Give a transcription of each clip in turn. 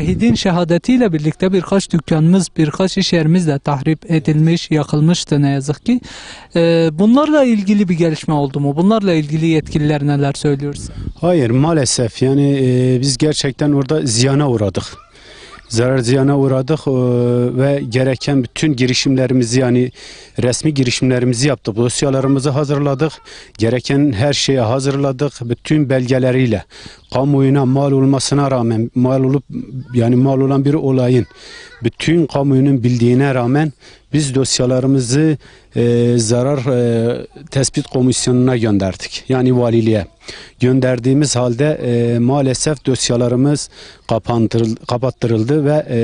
şehidin şehadetiyle birlikte birkaç dükkanımız, birkaç iş yerimiz de tahrip edilmiş, yakılmıştı ne yazık ki. Ee, bunlarla ilgili bir gelişme oldu mu? Bunlarla ilgili yetkililer neler söylüyor size? Hayır maalesef yani e, biz gerçekten orada ziyana uğradık. Zarar ziyana uğradık e, ve gereken bütün girişimlerimizi yani resmi girişimlerimizi yaptık. Dosyalarımızı hazırladık. Gereken her şeyi hazırladık. Bütün belgeleriyle kamuoyuna mal olmasına rağmen mal olup yani mal olan bir olayın bütün kamuoyunun bildiğine rağmen biz dosyalarımızı e, zarar e, tespit komisyonuna gönderdik. Yani valiliğe. Gönderdiğimiz halde e, maalesef dosyalarımız kapattırıldı ve e,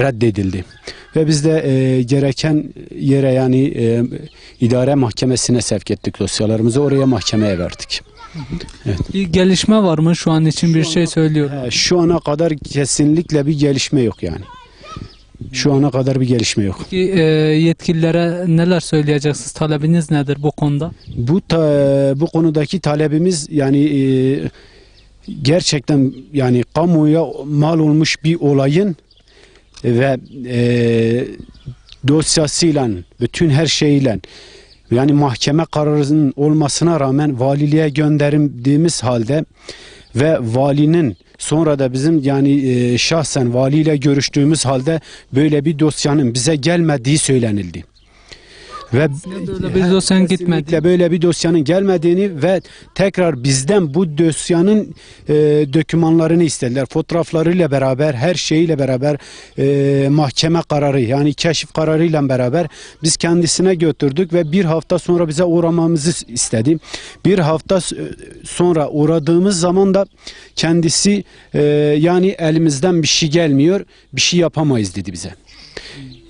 reddedildi. Ve biz de e, gereken yere yani e, idare mahkemesine sevk ettik dosyalarımızı. Oraya mahkemeye verdik. Bir gelişme var mı? Şu an için bir şey söylüyor. He, şu ana kadar kesinlikle bir gelişme yok yani. Şu ana kadar bir gelişme yok. Peki, e, yetkililere neler söyleyeceksiniz? Talebiniz nedir bu konuda? Bu ta, bu konudaki talebimiz yani e, gerçekten yani kamuya mal olmuş bir olayın ve e, dosyasıyla bütün her şeyle yani mahkeme kararının olmasına rağmen valiliğe gönderdiğimiz halde ve valinin sonra da bizim yani e, şahsen valiyle görüştüğümüz halde böyle bir dosyanın bize gelmediği söylenildi. Ve Böyle bir dosyanın gitmedi. böyle bir dosyanın gelmediğini ve tekrar bizden bu dosyanın e, dokümanlarını istediler. Fotoğraflarıyla beraber, her şeyiyle beraber e, mahkeme kararı yani keşif kararıyla beraber biz kendisine götürdük ve bir hafta sonra bize uğramamızı istedi. Bir hafta s- sonra uğradığımız zaman da kendisi e, yani elimizden bir şey gelmiyor, bir şey yapamayız dedi bize.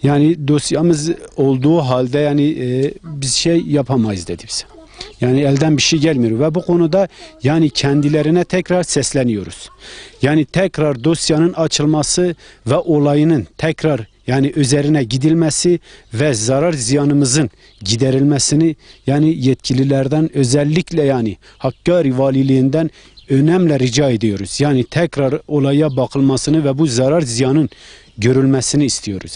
Yani dosyamız olduğu halde yani e, biz şey yapamayız dedi bize. Yani elden bir şey gelmiyor ve bu konuda yani kendilerine tekrar sesleniyoruz. Yani tekrar dosyanın açılması ve olayının tekrar yani üzerine gidilmesi ve zarar ziyanımızın giderilmesini yani yetkililerden özellikle yani Hakkari Valiliğinden önemli rica ediyoruz. Yani tekrar olaya bakılmasını ve bu zarar ziyanın görülmesini istiyoruz.